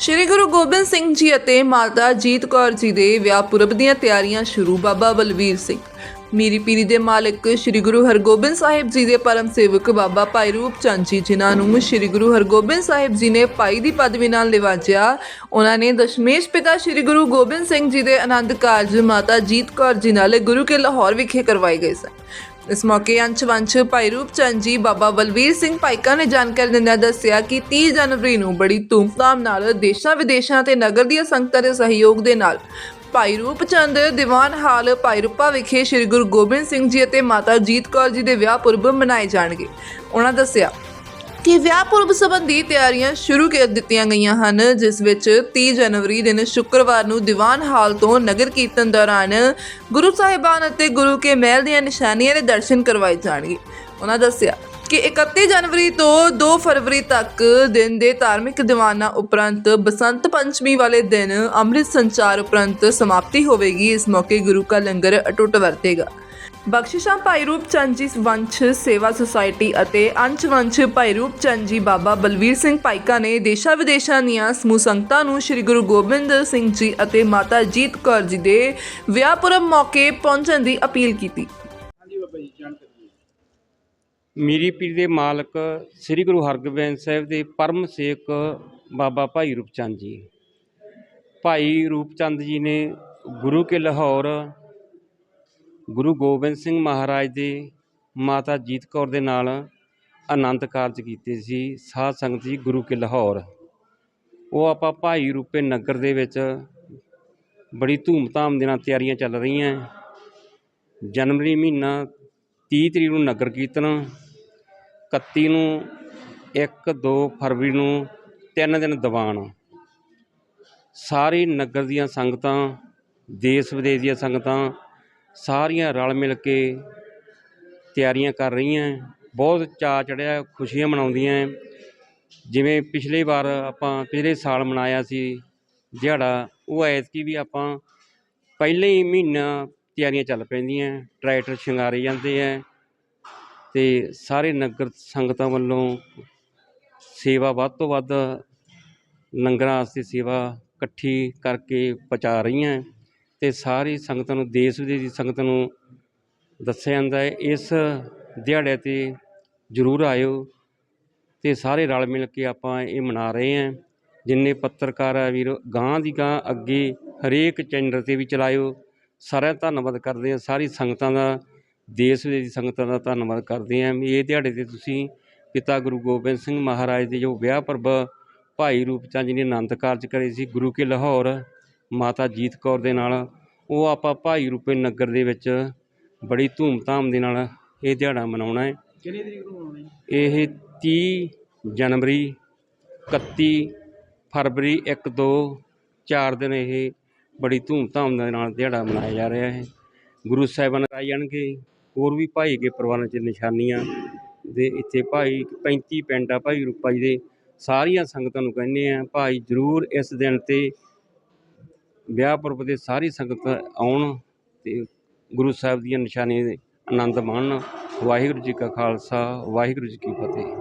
ਸ਼੍ਰੀ ਗੁਰੂ ਗੋਬਿੰਦ ਸਿੰਘ ਜੀ ਅਤੇ ਮਾਤਾ ਜੀਤ ਕੌਰ ਜੀ ਦੇ ਵਿਆਹ ਪੁਰਬ ਦੀਆਂ ਤਿਆਰੀਆਂ ਸ਼ੁਰੂ ਬਾਬਾ ਬਲਵੀਰ ਸਿੰਘ। ਮੀਰੀ ਪੀਰੀ ਦੇ ਮਾਲਕ ਸ਼੍ਰੀ ਗੁਰੂ ਹਰਗੋਬਿੰਦ ਸਾਹਿਬ ਜੀ ਦੇ ਪਰਮ ਸੇਵਕ ਬਾਬਾ ਭਾਈ ਰੂਪ ਚੰਦ ਜੀ, ਜਿਨ੍ਹਾਂ ਨੂੰ ਸ਼੍ਰੀ ਗੁਰੂ ਹਰਗੋਬਿੰਦ ਸਾਹਿਬ ਜੀ ਨੇ ਭਾਈ ਦੀ ਪਦਵੀ ਨਾਲ ਲਿਵਾਜਿਆ ਉਹਨਾਂ ਨੇ ਦਸ਼ਮੇਸ਼ ਪਿਤਾ ਸ਼੍ਰੀ ਗੁਰੂ ਗੋਬਿੰਦ ਸਿੰਘ ਜੀ ਦੇ ਆਨੰਦ ਕਾਰਜ ਮਾਤਾ ਜੀਤ ਕੌਰ ਜੀ ਨਾਲ ਗੁਰੂ ਕੇ ਲਾਹੌਰ ਵਿਖੇ ਕਰਵਾਏ ਗਏ ਸਨ। ਇਸ ਮੌਕੇ ਅੰਚ ਭਾਈ ਰੂਪ ਚੰਦ ਜੀ, ਬਾਬਾ ਬਲਵੀਰ ਸਿੰਘ ਭਾਈਕਾ ਨੇ ਜਾਣਕਾਰੀ ਦਿੰਦਿਆਂ ਦੱਸਿਆ ਕਿ 30 ਜਨਵਰੀ ਨੂੰ ਬੜੀ ਧੂਮਧਾਮ ਨਾਲ ਦੇਸ਼ਾਂ ਵਿਦੇਸ਼ਾਂ ਤੇ ਨਗਰ ਦੀਆਂ ਸੰਗਤਾਂ ਦੇ ਸਹਿਯੋਗ ਦੇ ਨਾਲ ਭਾਈ ਰੂਪ ਚੰਦ ਦੀਵਾਨ ਹਾਲ ਭਾਈ ਰੂਪਾ ਵਿਖੇ ਸ੍ਰੀ ਗੁਰੂ ਗੋਬਿੰਦ ਸਿੰਘ ਜੀ ਅਤੇ ਮਾਤਾ ਜੀਤ ਕੌਰ ਜੀ ਦੇ ਵਿਆਹ ਪੁਰਬ ਮਨਾਏ ਜਾਣਗੇ। ਉਹਨਾਂ ਦੱਸਿਆ ਕਿ ਵਿਆਹ ਪੁਰਬ ਸੰਬੰਧੀ ਤਿਆਰੀਆਂ ਸ਼ੁਰੂ ਕਰ ਦਿੱਤੀਆਂ ਗਈਆਂ ਹਨ, ਜਿਸ ਵਿੱਚ 30 ਜਨਵਰੀ ਦਿਨ ਸ਼ੁੱਕਰਵਾਰ ਨੂੰ ਦੀਵਾਨ ਹਾਲ ਤੋਂ ਨਗਰ ਕੀਰਤਨ ਦੌਰਾਨ ਗੁਰੂ ਸਾਹਿਬਾਨ ਅਤੇ ਗੁਰੂ ਕੇ ਮਹਿਲ ਦੀਆਂ ਨਿਸ਼ਾਨੀਆਂ ਦੇ ਦਰਸ਼ਨ ਕਰਵਾਏ ਜਾਣਗੇ। ਉਹਨਾਂ ਦੱਸਿਆ ਕਿ 31 ਜਨਵਰੀ ਤੋਂ 2 ਫਰਵਰੀ ਤੱਕ ਦਿਨ ਦੇ ਧਾਰਮਿਕ ਦੀਵਾਨਾਂ ਉਪਰੰਤ ਬਸੰਤ ਪੰਚਮੀ ਵਾਲੇ ਦਿਨ ਅੰਮ੍ਰਿਤ ਸੰਚਾਰ ਉਪਰੰਤ ਸਮਾਪਤੀ ਹੋਵੇਗੀ। ਇਸ ਮੌਕੇ ਗੁਰੂ ਕਾ ਲੰਗਰ ਅਟੁੱਟ ਵਰਤੇਗਾ। ਬਖਸ਼ਿਸ਼ਾਂ ਭਾਈ ਰੂਪ ਚੰਦ ਜੀ ਵੰਸ਼ ਸੇਵਾ ਸੁਸਾਇਟੀ ਅਤੇ ਅੰਸ਼ ਵੰਸ਼ ਭਾਈ ਰੂਪ ਚੰਦ ਜੀ ਬਾਬਾ ਬਲਵੀਰ ਸਿੰਘ ਭਾਈਕਾ ਨੇ ਦੇਸ਼ਾਂ ਵਿਦੇਸ਼ਾਂ ਦੀਆਂ ਸਮੂਹ ਸੰਗਤਾਂ ਨੂੰ ਸ੍ਰੀ ਗੁਰੂ ਗੋਬਿੰਦ ਸਿੰਘ ਜੀ ਅਤੇ ਮਾਤਾ ਜੀਤ ਕੌਰ ਜੀ ਦੇ ਵਿਆਹ ਪੁਰਬ ਮੌਕੇ ਪਹੁੰਚਣ ਦੀ ਅਪੀਲ ਕੀਤੀ ਹਾਂਜੀ ਬਾਬਾ ਜੀ ਜਾਣਕਾਰੀ ਦਿਓ। ਮੀਰੀ ਪੀਰ ਦੇ ਮਾਲਕ ਸ੍ਰੀ ਗੁਰੂ ਹਰਗੋਬਿੰਦ ਸਾਹਿਬ ਦੇ ਪਰਮ ਸੇਵਕ ਬਾਬਾ ਭਾਈ ਰੂਪਚੰਦ ਜੀ ਭਾਈ ਰੂਪਚੰਦ ਜੀ ਨੇ ਗੁਰੂ ਕੇ ਲਾਹੌਰ ਗੁਰੂ ਗੋਬਿੰਦ ਸਿੰਘ ਮਹਾਰਾਜ ਦੇ ਮਾਤਾ ਜੀਤ ਕੌਰ ਦੇ ਨਾਲ ਆਨੰਦ ਕਾਰਜ ਕੀਤੇ ਸੀ, ਸਾਧ ਸੰਗਤ ਜੀ ਗੁਰੂ ਕੇ ਲਾਹੌਰ। ਉਹ ਆਪਾਂ ਭਾਈ ਰੂਪੇ ਨਗਰ ਦੇ ਵਿੱਚ ਬੜੀ ਧੂਮਧਾਮ ਦੇ ਨਾਲ ਤਿਆਰੀਆਂ ਚੱਲ ਰਹੀਆਂ। ਜਨਵਰੀ ਮਹੀਨਾ 30 ਤਰੀਕ ਨੂੰ ਨਗਰ ਕੀਰਤਨ 31 ਨੂੰ 1 2 ਫਰਵਰੀ ਨੂੰ ਤਿੰਨ ਦਿਨ ਦੀਵਾਨ। ਸਾਰੇ ਨਗਰ ਦੀਆਂ ਸੰਗਤਾਂ ਦੇਸ਼ ਵਿਦੇਸ਼ ਦੀਆਂ ਸੰਗਤਾਂ ਸਾਰੀਆਂ ਰਲ ਮਿਲ ਕੇ ਤਿਆਰੀਆਂ ਕਰ ਰਹੀਆਂ ਬਹੁਤ ਚਾਅ ਚੜ੍ਹਿਆ ਖੁਸ਼ੀਆਂ ਮਨਾਉਂਦੀਆਂ ਜਿਵੇਂ ਪਿਛਲੇ ਵਾਰ ਆਪਾਂ ਪਿਛਲੇ ਸਾਲ ਮਨਾਇਆ ਸੀ ਦਿਹਾੜਾ, ਉਹ ਐਤਕੀ ਵੀ ਆਪਾਂ ਪਹਿਲੇ ਹੀ ਮਹੀਨਾ ਤਿਆਰੀਆਂ ਚੱਲ ਪੈਂਦੀਆਂ ਟਰੈਕਟਰ ਸ਼ਿੰਗਾਰੇ ਜਾਂਦੇ ਆ ਤੇ ਸਾਰੇ ਨਗਰ ਸੰਗਤਾਂ ਵੱਲੋਂ ਸੇਵਾ ਵੱਧ ਤੋਂ ਵੱਧ, ਲੰਗਰਾਂ ਵਾਸਤੇ ਸੇਵਾ ਇਕੱਠੀ ਕਰਕੇ ਪਹੁੰਚਾ ਰਹੀਆਂ ਅਤੇ ਸਾਰੀ ਸੰਗਤਾਂ ਨੂੰ, ਦੇਸ਼ ਵਿਦੇਸ਼ ਦੀ ਸੰਗਤ ਨੂੰ ਦੱਸਿਆ ਜਾਂਦਾ ਹੈ। ਇਸ ਦਿਹਾੜੇ ਤੇ ਜ਼ਰੂਰ ਆਇਓ ਅਤੇ ਸਾਰੇ ਰਲ ਮਿਲ ਕੇ ਆਪਾਂ ਇਹ ਮਨਾ ਰਹੇ ਹਾਂ। ਜਿੰਨੇ ਪੱਤਰਕਾਰ ਆ ਵੀਰ, ਗਾਂ ਦੀ ਗਾਂ ਅੱਗੇ ਹਰੇਕ ਚੈਨਲ ਤੇ ਵੀ ਚਲਾਇਓ। ਸਾਰਿਆਂ ਦਾ ਧੰਨਵਾਦ ਕਰਦੇ ਹਾਂ। ਸਾਰੀ ਸੰਗਤਾਂ ਦਾ, ਦੇਸ਼ ਵਿਦੇਸ਼ ਦੀ ਸੰਗਤਾਂ ਦਾ ਧੰਨਵਾਦ ਕਰਦੇ ਹਾਂ। ਵੀ ਇਹ ਦਿਹਾੜੇ ਤੇ ਤੁਸੀਂ ਪਿਤਾ ਗੁਰੂ ਗੋਬਿੰਦ ਸਿੰਘ ਮਹਾਰਾਜ ਦੇ ਜੋ ਵਿਆਹ ਪਰਬ ਭਾਈ ਰੂਪ ਚੰਦ ਜੀ ਨੇ ਆਨੰਦ ਕਾਰਜ ਕਰੇ ਸੀ, ਗੁਰੂ ਕੇ ਲਾਹੌਰ ਮਾਤਾ ਜੀਤ ਕੌਰ ਦੇ ਨਾਲ ਉਹ ਆਪਾਂ ਭਾਈ ਰੂਪੇ ਨਗਰ ਦੇ ਵਿੱਚ ਬੜੀ ਧੂਮਧਾਮ ਦੇ ਨਾਲ ਇਹ ਦਿਹਾੜਾ ਮਨਾਉਣਾ ਹੈ। ਤਰੀਕ ਨੂੰ ਇਹ 30 ਜਨਵਰੀ 31 ਫਰਵਰੀ 1 2 4 ਦਿਨ ਇਹ ਬੜੀ ਧੂਮਧਾਮ ਦੇ ਨਾਲ ਦਿਹਾੜਾ ਮਨਾਇਆ ਜਾ ਰਿਹਾ ਹੈ। ਗੁਰੂ ਸਾਹਿਬਾਨ ਆਈ ਜਾਣਗੇ। ਹੋਰ ਵੀ ਭਾਈ ਕੇ ਪਰਿਵਾਰਾਂ 'ਚ ਨਿਸ਼ਾਨੀਆਂ ਦੇ ਇੱਥੇ ਭਾਈ 35 ਪਿੰਡ ਆ ਭਾਈ ਰੂਪਾ ਜੀ ਦੇ। ਸਾਰੀਆਂ ਸੰਗਤਾਂ ਨੂੰ ਕਹਿੰਦੇ ਆ ਭਾਈ ਜਰੂਰ ਇਸ ਦਿਨ ਤੇ ਵਿਆਹ ਪੁਰਬ ਦੇ ਸਾਰੀ ਸੰਗਤ ਆਉਣ ਤੇ ਗੁਰੂ ਸਾਹਿਬ ਦੀਆਂ ਨਿਸ਼ਾਨੀਆਂ ਦੇ ਆਨੰਦ ਮਾਣਨ। ਵਾਹਿਗੁਰੂ ਜੀ ਕਾ ਖਾਲਸਾ, ਵਾਹਿਗੁਰੂ ਜੀ ਕੀ ਫਤਿਹ।